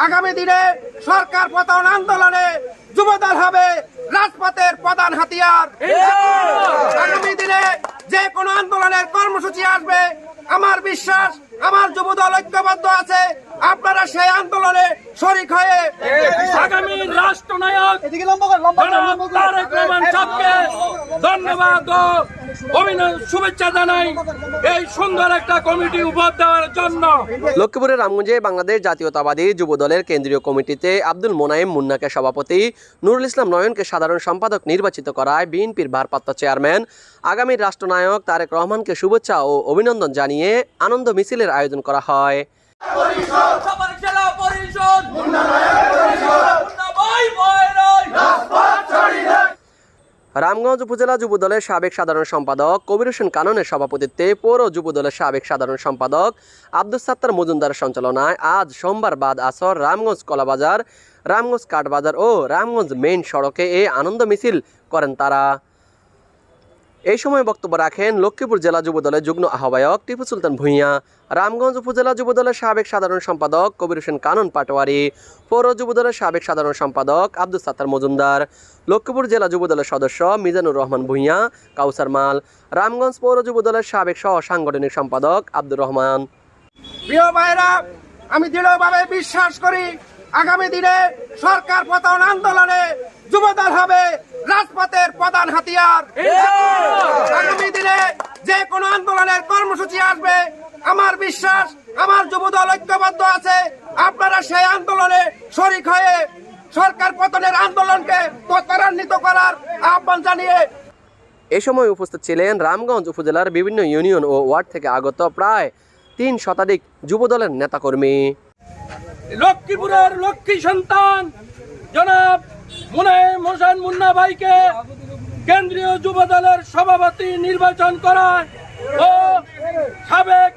আগামী দিনে সরকার পতন আন্দোলনে যুবদল হবে রাজপথের প্রধান হাতিয়ার। আগামী দিনে যে কোনো আন্দোলনের কর্মসূচি আসবে আমার বিশ্বাস আমার যুবদল ঐক্যবদ্ধ আছে আপনারা সেই আন্দোলনে শরিক হয়ে আগামী রাষ্ট্রনায়ক তারেক রহমান সাহেবকে ধন্যবাদ ও অভিনন্দন শুভেচ্ছা জানাই এই সুন্দর একটা কমিটি উপহার দেওয়ার জন্য। লক্ষ্মীপুরের রামগঞ্জে বাংলাদেশ জাতীয়তাবাদী যুব দলের কেন্দ্রীয় কমিটিতে আব্দুল মোনায়েম মুন্নাকে সভাপতি নুরুল ইসলাম নয়নকে সাধারণ সম্পাদক নির্বাচিত করায় বিএনপির ভারপ্রাপ্ত চেয়ারম্যান আগামী রাষ্ট্রনায়ক তারেক রহমানকে শুভেচ্ছা ও অভিনন্দন জানিয়ে আনন্দ মিছিলের আয়োজন করা হয়। পরিষদ রামগঞ্জ উপজেলা যুব দলের সাবেক সাধারণ সম্পাদক কবির হোসেন কাননের সভাপতিত্বে পৌর যুব দলের সাবেক সাধারণ সম্পাদক আব্দুল সাত্তার মজুমদারের সঞ্চালনায় আজ সোমবার বাদ আসর রামগঞ্জ কলাবাজার, রামগঞ্জ কাঠবাজার ও রামগঞ্জ মেইন সড়কে এ আনন্দ মিছিল করেন তারা। এই সময় বক্তব্য রাখেন লক্ষ্মীপুর জেলা যুব দলের যুগ্ম আহ্বায়ক টিপু সুলতান ভূঁইয়া, রামগঞ্জ উপজেলা যুব দলের সাবেক সাধারণ সম্পাদক কবির হোসেন কানন পাটোয়ারি, পৌর যুব দলের সাবেক সাধারণ সম্পাদক আব্দুল সাত্তার মজুমদার, লক্ষ্মীপুর জেলা যুব দলের সদস্য মিজানুর রহমান ভূঁইয়া, কাউসার মাল, রামগঞ্জ পৌর যুব দলের সাবেক সহ সাংগঠনিক সম্পাদক আব্দুর রহমান। প্রিয় আমি দৃঢ়ভাবে বিশ্বাস করি, আগামী দিনে সরকার পতন আন্দোলনে যুবদল হবে রাজপথের প্রধান হাতিয়ার। আগামী দিনে যে কোনো আন্দোলনের কর্মসূচি আসবে আমার বিশ্বাস আমার যুবদল ঐক্যবদ্ধ আছে। আপনারা সেই আন্দোলনে শরিক হয়ে সরকার পতনের আন্দোলনকে ত্বরান্বিত করার আহ্বান জানিয়ে এ সময় উপস্থিত ছিলেন রামগঞ্জ উপজেলার বিভিন্ন ইউনিয়ন ও ওয়ার্ড থেকে আগত প্রায় তিন শতাধিক যুব দলের নেতাকর্মী। লক্ষ্মীপুরের লক্ষ্মী সন্তান জনাব মুনায়েম হোসেন মুন্না ভাইকে কেন্দ্রীয় যুব দলের সভাপতি নির্বাচন করায় ও সাবেক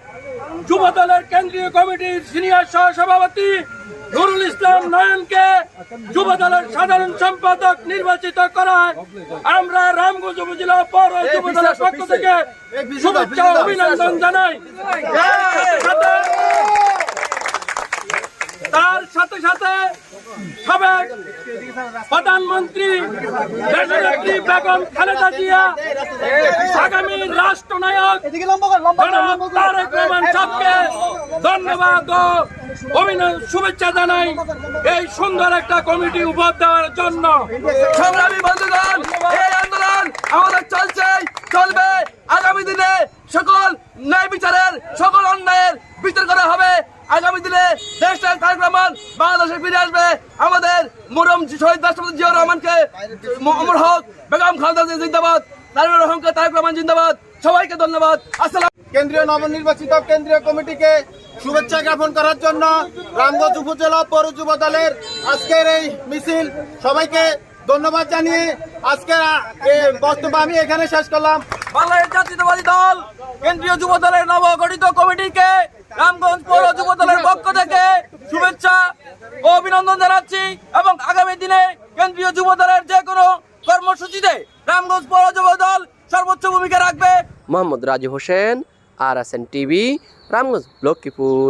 যুব দলের কেন্দ্রীয় কমিটির সিনিয়র সহ সভাপতি নুরুল ইসলাম নয়নকে যুব দলের সাধারণ সম্পাদক নির্বাচিত করায়। আমরা রামগঞ্জ উপজেলা পৌর যুব দলের পক্ষ থেকে শুভেচ্ছা অভিনন্দন জানাই। সাবেক প্রধানমন্ত্রী দেশনেত্রী বেগম খালেদা জিয়া, আগামী রাষ্ট্রনায়ক তারেক রহমান সাহেবকে ধন্যবাদ ও অভিনন্দন শুভেচ্ছা জানাই এই সুন্দর একটা কমিটি উপহার দেওয়ার জন্য। সংগ্রামী বন্ধুগণ, এই আন্দোলন আমাদের চলছে, চলবে। আগামী দিনে সকল ন্যায় বিচারের, সকল অন্যায়ের বিচার করা হবে। আগামী দিনে দেশটা তারেক রহমান বাংলাদেশে ফিরে আসবে। আমাদের মরম শহীদ রাষ্ট্রপতি জিয়া রহমানকে অমর হক বেগম খালদা জিন্দাবাদ তারেক রহমানকে তারেক রহমান জিন্দাবাদ সবাইকে ধন্যবাদ। আসসালাম। কেন্দ্রীয় নবনির্বাচিত কেন্দ্রীয় কমিটিকে শুভেচ্ছা জ্ঞাপন করার জন্য রামগঞ্জ উপজেলা পৌর যুব দলের আজকের এই মিছিল সবাইকে ধন্যবাদ জানিয়ে আজকে বক্তব্য আমি এখানে শেষ করলাম। বাংলাদেশ জাতীয়তাবাদী দল কেন্দ্রীয় যুব দলের নবগঠিত কমিটিকে রামগঞ্জ পৌর যুব দলের পক্ষ থেকে শুভেচ্ছা ও অভিনন্দন জানাচ্ছি এবং আগামী দিনে কেন্দ্রীয় যুব দলের যে কোনো কর্মসূচিতে রামগঞ্জ পৌর যুব দল সর্বোচ্চ ভূমিকা রাখবে। Mohammad Raju Hossain, R S N TV, Ramganj, Lakshmipur.